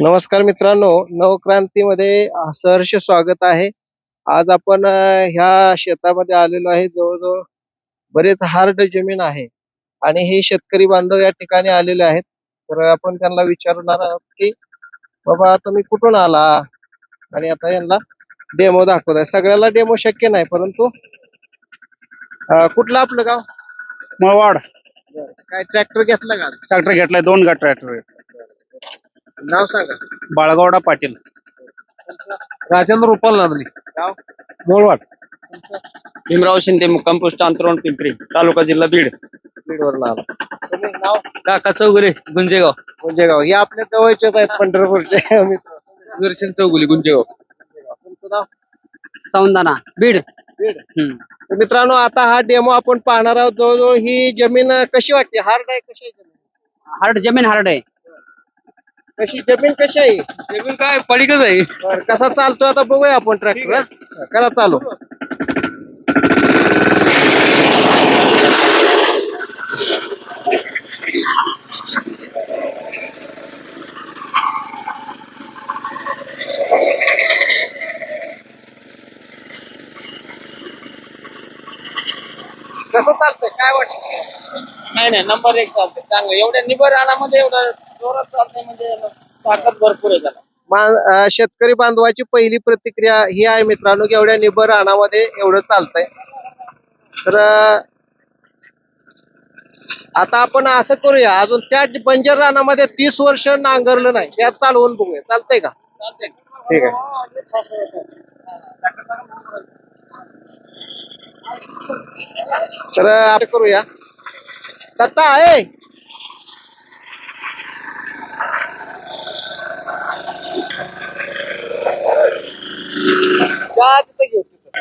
नमस्कार मित्रांनो नवक्रांतीमध्ये सहर्ष स्वागत आहे. आज आपण अं, ह्या शेतामध्ये आलेलो आहे. जवळजवळ बरेच हार्ड जमीन आहे आणि हे शेतकरी बांधव या ठिकाणी आलेले आहेत. तर आपण त्यांना विचारणार आहोत की बाबा तुम्ही कुठून आला? आणि आता यांना डेमो दाखवत आहे सगळ्याला डेमो शक्य नाही परंतु अं, कुठलं आपलं गाव? मळवाड काय ट्रॅक्टर घेतला का? ट्रॅक्टर घेतलाय दोन गा ट्रॅक्टर. नाव सांगा. बाळगवडा पाटील. राजेंद्र रुपाल गाव? मोळवाड भीमराव शिंदे मुक्काम पोस्ट अंतरवण पिंपरी तालुका जिल्हा बीड. बीडवरून आला. तुम्ही नाव? काका चौगुले गुंजेगाव. गुंजेगाव. हे आपल्या जवळचेच आहेत पंढरपूरचे मित्र. सुदर्शन चौगुले गुंजेगाव. तुमचं नाव? सौंदाना बीड. बीड. तर मित्रांनो आता हा डेमो आपण पाहणार आहोत. जवळजवळ ही जमीन कशी वाटते? हार्ड आहे कशी आहे जमीन? हार्ड जमीन हार्ड आहे. कशी जमीन कशी आहे? जमीन काय पडीकच आहे. बरं, कसा चालतोय आता बघूया आपण ट्रॅक्टर करा चालू. कसं चालतंय? काय वाटतं नाही नाही नंबर एक चालते चांगलं. एवढ्या निबर रानामध्ये एवढं जोरात चालतंय म्हणजे ताकद भरपूर आहे त्याला. मा- अं, शेतकरी बांधवाची पहिली प्रतिक्रिया ही आहे मित्रांनो की एवढ्या निबर रानामध्ये एवढं चालतंय. तर अं, आता आपण असं करूया अजून त्या बंजर रानामध्ये तीस वर्ष नांगरलं नाही त्यात चालवून बघूया चालतंय का? चालतंय. ठीक आहे. तर आपण करूया. दत्ता आहे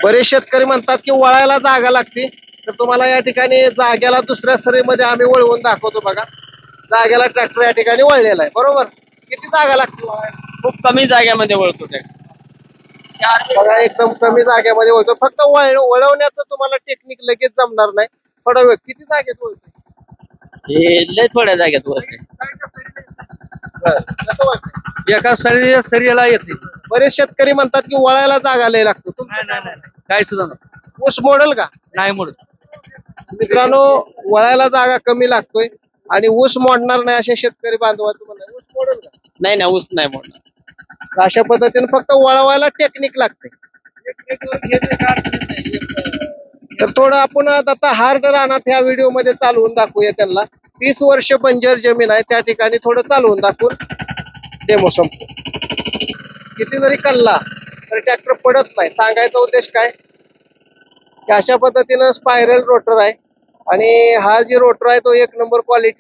बरेच शेतकरी म्हणतात की वळायला जागा लागते. तर तुम्हाला या ठिकाणी जाग्याला दुसऱ्या सरीमध्ये आम्ही वळवून दाखवतो बघा. जाग्याला ट्रॅक्टर या ठिकाणी वळलेला आहे. बरोबर? किती जागा लागते वळायला? खूप कमी जाग्यामध्ये वळतो ते. बघा एकदम कमी जागेमध्ये वळतो. फक्त वळ वळवण्याचं तुम्हाला टेक्निक लगेच जमणार नाही. थोडा वेळ. किती जागेत वळतो हे लय थोड्या जाग्यात वळते कसं वाटतं एका सरी सरीला येते. बरेच शेतकरी म्हणतात की वळायला जागा लय लागतो. तुमचं नाही नाही नाही. काय सुद्धा नाही. ऊस मोडल का? नाही मोडत. मित्रांनो वळायला जागा कमी लागतोय आणि ऊस मोडणार नाही असे शेतकरी बांधवाचं म्हणणं आहे. ऊस मोडल का? नाही नाही ऊस नाही मोडणार. अशा पद्धतीने फक्त वळवायला टेक्निक लागते तर थोडं आपण आता हार्ड रानात ह्या व्हिडिओमध्ये चालवून दाखवूया त्यांना. तीस वर्ष बंजर जमीन आहे त्या ठिकाणी थोडं चालवून दाखवून डेमो संपतो किती जरी कल्ला. तर ट्रॅक्टर पडत नाही. सांगायचा उद्देश काय? की अशा पद्धतीनं स्पायरल रोटर आहे. आणि हा जे रोटर आहे तो एक नंबर क्वालिटी